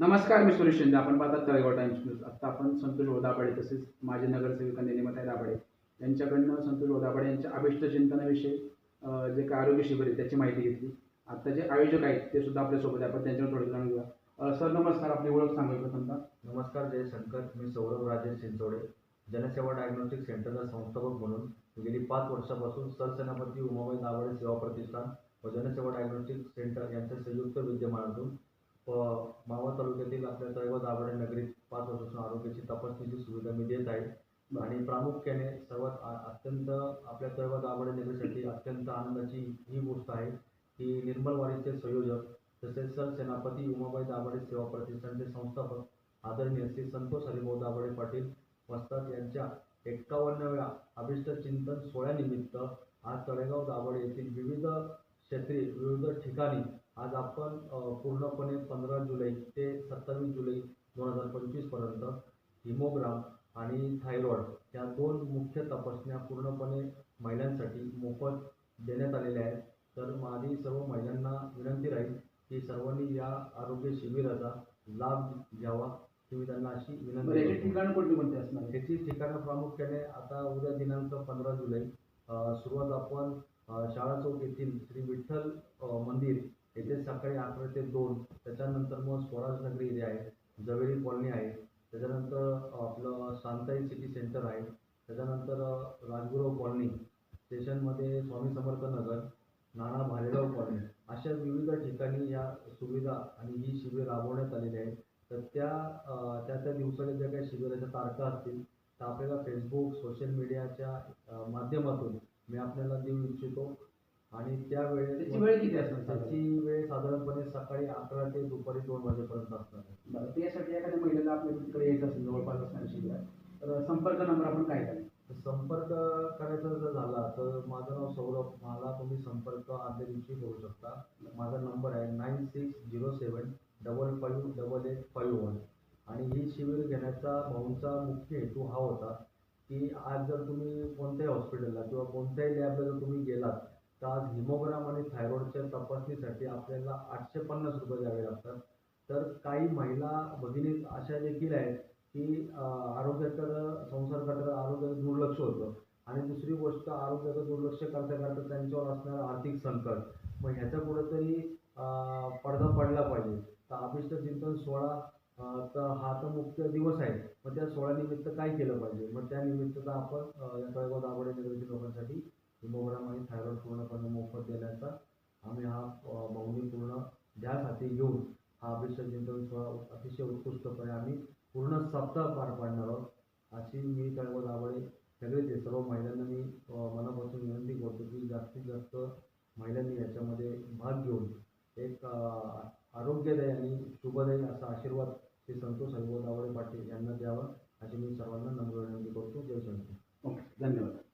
नमस्कार मी सुरेश शिंदे. आपण पाहतात तळेगाव टाइम्स न्यूज आत्ता आपण संतोष दाभाडे तसेच माजी नगरसेविका निलिमाताई दाभाडे यांच्याकडनं संतोष दाभाडे यांच्या अभिष्ट चिंतनाविषयी जे काय आरोग्य शिबिर आहे त्याची माहिती घेतली. आता जे आयोजक आहेत ते सुद्धा आपल्यासोबत आहे. आपण त्यांच्यावर थोडं जाणून घेऊया. सर नमस्कार. आपली ओळख सांगू प्रथमता नमस्कार जयशंकर मी सौरभ राजेश चिंचोडे जनसेवा डायग्नोस्टिक सेंटरचा संस्थापक म्हणून गेली पाच वर्षापासून सरसेनापती उमाबाई दाभाडे सेवा प्रतिष्ठान व जनसेवा डायग्नोस्टिक सेंटर यांच्या संयुक्त विद्यमानातून व मावळ तालुक्यातील आपल्या तळेगाव दाभाडे नगरीत पाच वर्षापासून आरोग्याची तपासणीची सुविधा मी देत आहे. आणि प्रामुख्याने सर्वात अत्यंत आपल्या तळेगाव दाभाडे नगरीसाठी अत्यंत आनंदाची ही गोष्ट आहे की निर्मलवाडीचे संयोजक तसेच सरसेनापती उमाबाई दाभाडे सेवा प्रतिष्ठानचे संस्थापक आदरणीय श्री संतोष हरिभाऊ दाभाडे पाटील वस्ताद यांच्या एक्कावन्नाव्या अभिष्ट चिंतन सोहळ्यानिमित्त आज तळेगाव दाभाडे येथील विविध क्षेत्री विविध ठिकाणी आज आपण पूर्णपणे पंधरा जुलै ते सत्तावीस जुलै दोन हजार पंचवीसपर्यंत हिमोग्राम आणि थायरॉइड या दोन मुख्य तपासण्या पूर्णपणे महिलांसाठी मोफत देण्यात आलेल्या आहेत तर माझी सर्व महिलांना विनंती राहील की सर्वांनी या आरोग्य शिबिराचा लाभ घ्यावा ही मी त्यांना अशी विनंती याची. ठिकाणं कोणती कोणती असणार? त्याची ठिकाणं प्रामुख्याने आता उद्या दिनांक पंधरा जुलै सुरुवात आपण शाळा चौक येथील श्री विठ्ठल मंदिर येथे सकाळी अकरा ते दोन त्याच्यानंतर मग स्वराज नगरी एरिया आहे जवेरी कॉलनी आहे त्याच्यानंतर आपलं शांताई सिटी सेंटर आहे त्याच्यानंतर अ, राजगुरू कॉलनी स्टेशनमध्ये स्वामी समर्थ नगर नाना भालेराव कॉलनी अशा विविध ठिकाणी या सुविधा आणि ही शिबिर राबवण्यात आलेली आहे तर त्या त्या त्या दिवसाच्या ज्या काही शिबिराच्या तारखा असतील तर आपल्याला फेसबुक सोशल मीडियाच्या माध्यमातून मी आपल्याला देऊ इच्छितो. आणि त्या त्याची वेळ किती असणार? त्याची वेळ साधारणपणे सकाळी अकरा ते दुपारी दोन वाजेपर्यंत असणार. आहे बरं त्यासाठी एखाद्या महिलेला आपल्या तिकडे यायचं असेल जवळपास असणाऱ्या शिबिरात तर संपर्क नंबर आपण काय करायचा तर संपर्क करायचा जर झाला तर माझं नाव सौरभ मला तुम्ही संपर्क आदल्या दिवशी करू शकता. माझा नंबर आहे nine six zero seven double five double eight five one. आणि ही शिबिर घेण्याचा भाऊंचा मुख्य हेतू हा होता की आज जर तुम्ही कोणत्याही हॉस्पिटलला किंवा कोणत्याही लॅबला जर तुम्ही गेलात तर आज हिमोग्राम आणि थायरॉईडच्या तपासणीसाठी आपल्याला आठशे पन्नास रुपये द्यावे लागतात. तर काही महिला भगिनी अशा देखील आहेत की अं, आरोग्याकडं संसाराकडं आरोग्याचं दुर्लक्ष होतं. आणि दुसरी गोष्ट आरोग्याचं दुर्लक्ष करता करता त्यांच्यावर असणारं आर्थिक संकट. मग ह्याचा कुठंतरी पडदा पडला पाहिजे. तर अभिष्ट चिंतन सोळा तर हा तर मुख्य दिवस आहे. मग त्या सोहळ्यानिमित्त काय केलं पाहिजे? मग त्या निमित्त आपण अं, या तळेगाव दाभाडे नगरीतील लोकांसाठी हिमोग्राम आणि थायरॉइड पूर्णपणे मोफत देण्याचा आम्ही हा मौनी पूर्ण ध्यास हाती घेऊन हा अभिषेक चिंतन सोहळा अतिशय उत्कृष्टपणे आम्ही पूर्ण सप्ताह पार पाडणार आहोत. अशी मी तळेगाव दाभाडे सगळेच सर्व महिलांना मी मनापासून विनंती करतो की जास्तीत जास्त महिलांनी याच्यामध्ये भाग घेऊन एक आरोग्यदायी आणि शुभदायी असा आशीर्वाद श्री संतोष हरिभाऊ दाभाडे पाटील यांना द्यावा अशी मी सर्वांना नम्र विनंती करतो. जय संतोष. ओके धन्यवाद.